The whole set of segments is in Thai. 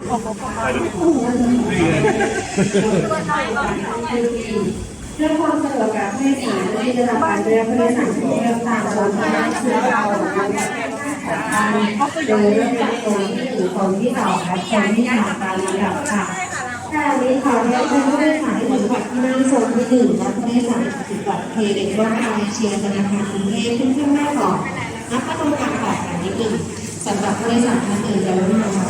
เพื่องความสะดวกกับผู้สารที่จะทำการเรือผู้โดยสารที่เดินทางโดยทางเรือเรารโดยเริ่มจากคนที่หนึ่งที่สองและคนที่สามตามลำดับค่ะขณะนี้ขอเรียนเชิญผู้โดยสารที่ถึงบัตรที่นั่งโซนที่หนึ่งและผู้โดยสารที่ถึงบัตรเครดิตว่าการเชียร์ธนาคารกรุงเทพขึ้นข้างหน้าก่อนนับประตูการต่อแถวนิดหนึ่งสำหรับผู้โดยสารท่านอื่นจะรุ่นมาสองท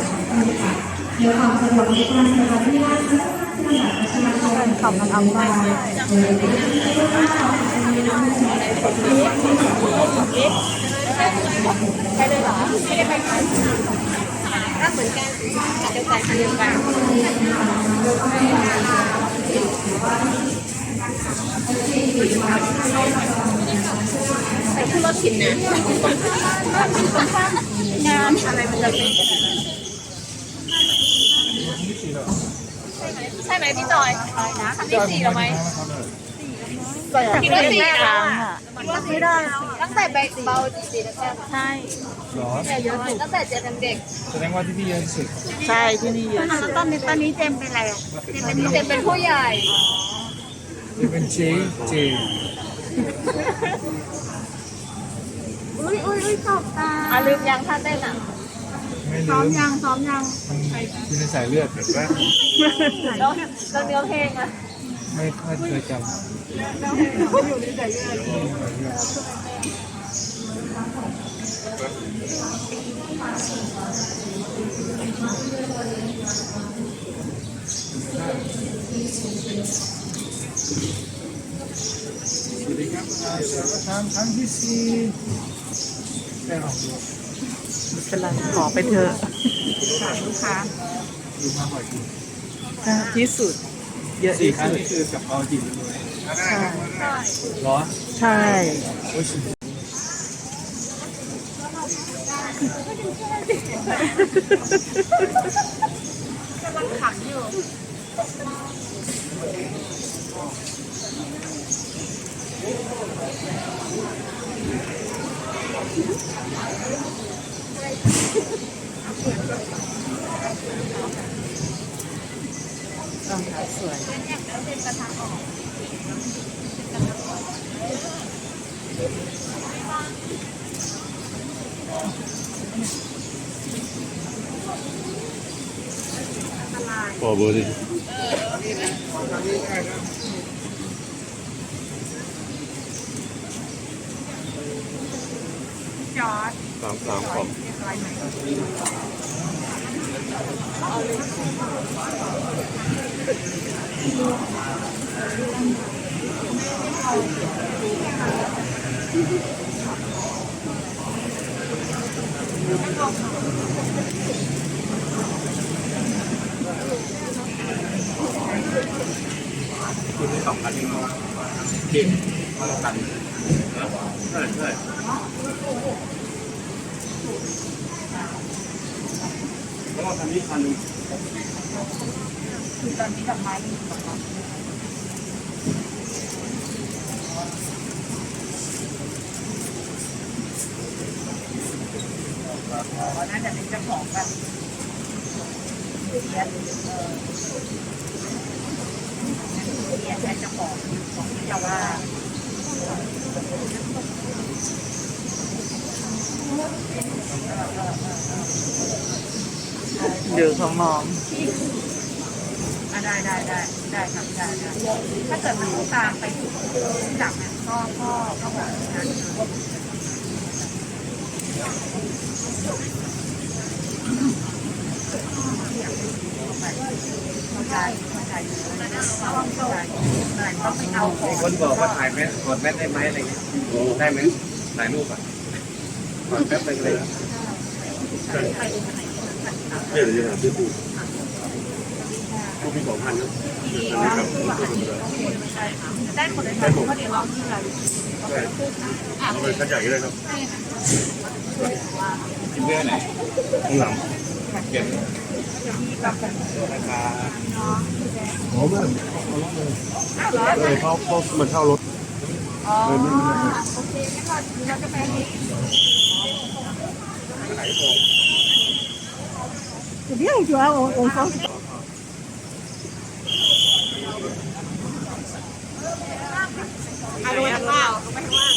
่าน ค่ะเพื่อความสะดวกในการเดินทางที่นั่งและที่บัตรประชาชนขับมันเอาไปโดยแต่ขึ้นรถผิดนะงานอะไรมันจะเป็น ช่ไหมพี่จอยคันที่สี่หรือไหมคิดว่าสี่แล้วอะไม่ได้ตั้งแต่เบเบาจีจีแล้วใช่หรอแต่เยอะสุดตั้งแต่เจอกันเด็กแสดงว่าที่พี่เยอะที่สุดใช่ที่นี่เยอะสุดตอนนี้ตอนนี้เจมเป็นอะไรอะเจมเป็นเจมเป็นผู้ใหญ่จะเป็นเจเจอุ้ยอุ้ยอุ้ยตบตาอะลืมยังท่าเต้นอะ ซ้อลืมมยังซ้อมยังมันอยู่ในสายเลือดแบบว่าแล้วแล้วเนื้อเพลงอะไม่ไม่เคยจำอยู่ในใจเลือดสวัสดีครับทางครั้งที่สี่ได้ออกดูไม่ เป็นไรขอไปเถอะลูกค้าดูมาบ่อยดีที่สุด เยอะสี่ที่ครั้งสุดนี่คือกับเอาจริงเลยใช่เหรอใช่ โอ้ยสุดกำลังขังอยู่ รองเท้าสวยขอเบอร์ดิ จอร์ดสามสามขอบคุณได้สองพันเองเนาะเก่งมาลงกันใช่ใช่ แล้วเราทำที่คันหนึ่งคือตอนนี้ดอกไม้อยู่กับเราน่าจะเป็นเจ้าของแบบเรียนเออเรียนเป็นจ้าของของเจ้าว่า เดี๋ยวเขามองอะได้ได้ได้ได้ครับได้ได้ถ้าเกิดมันตามไปถึงจับเนี่ยก็ก็ก็บอกงานเข้าใจเข้าใจต้องเข้าใจต้องไปเอาของคนบอกว่าถ่ายแมสกดแมสได้ไหมอะไรเงี้ยได้ไหมถ่ายรูปอะกดแป๊บนึงเลย เดี๋ยวจะถามชื่อปู่ผู้มีสองพันนะได้หมดเลยค่ะเพราะเดี๋ยวเราที่เราใช่เอาไปขั้นใหญ่ก็ได้ครับกินเรื่อไหนข้างหลังเก็บราคาโอ้มันเลยเขาเขาเหมือนเช่ารถอ๋อโอเคงั้นเรา เดี๋ยวจะเอาองค์สองอารมณ์เปล่าไม่ว่า